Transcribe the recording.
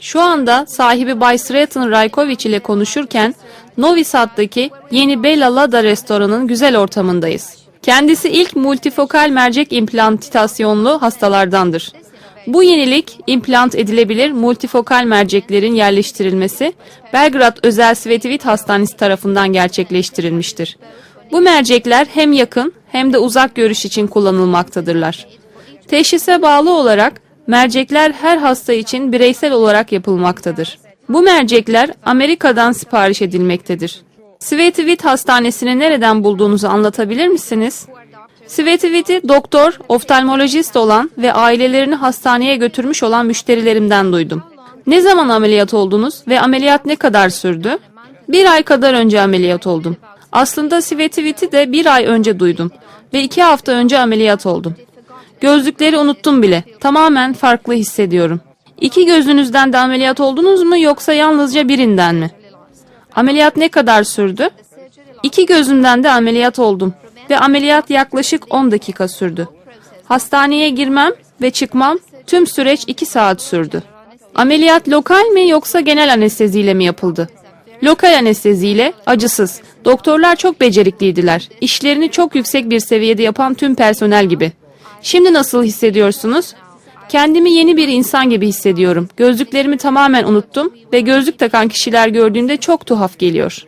Şu anda sahibi Bay Sreten Rajkovic ile konuşurken Novi Sad'daki yeni Bella Lada restoranın güzel ortamındayız. Kendisi ilk multifokal mercek implantasyonlu hastalardandır. Bu yenilik implant edilebilir multifokal merceklerin yerleştirilmesi Belgrad Özel Svetivit Hastanesi tarafından gerçekleştirilmiştir. Bu mercekler hem yakın hem de uzak görüş için kullanılmaktadırlar. Teşhise bağlı olarak mercekler her hasta için bireysel olarak yapılmaktadır. Bu mercekler Amerika'dan sipariş edilmektedir. Svetivit Hastanesi'ni nereden bulduğunuzu anlatabilir misiniz? Svetivit'i doktor, oftalmolojist olan ve ailelerini hastaneye götürmüş olan müşterilerimden duydum. Ne zaman ameliyat oldunuz ve ameliyat ne kadar sürdü? Bir ay kadar önce ameliyat oldum. Aslında Svetivit'i de bir ay önce duydum ve iki hafta önce ameliyat oldum. Gözlükleri unuttum bile. Tamamen farklı hissediyorum. İki gözünüzden de ameliyat oldunuz mu yoksa yalnızca birinden mi? Ameliyat ne kadar sürdü? İki gözümden de ameliyat oldum ve ameliyat yaklaşık 10 dakika sürdü. Hastaneye girmem ve çıkmam tüm süreç 2 saat sürdü. Ameliyat lokal mi yoksa genel anesteziyle mi yapıldı? Lokal anesteziyle, acısız. Doktorlar çok becerikliydiler. İşlerini çok yüksek bir seviyede yapan tüm personel gibi. Şimdi nasıl hissediyorsunuz? Kendimi yeni bir insan gibi hissediyorum. Gözlüklerimi tamamen unuttum ve gözlük takan kişiler gördüğümde çok tuhaf geliyor.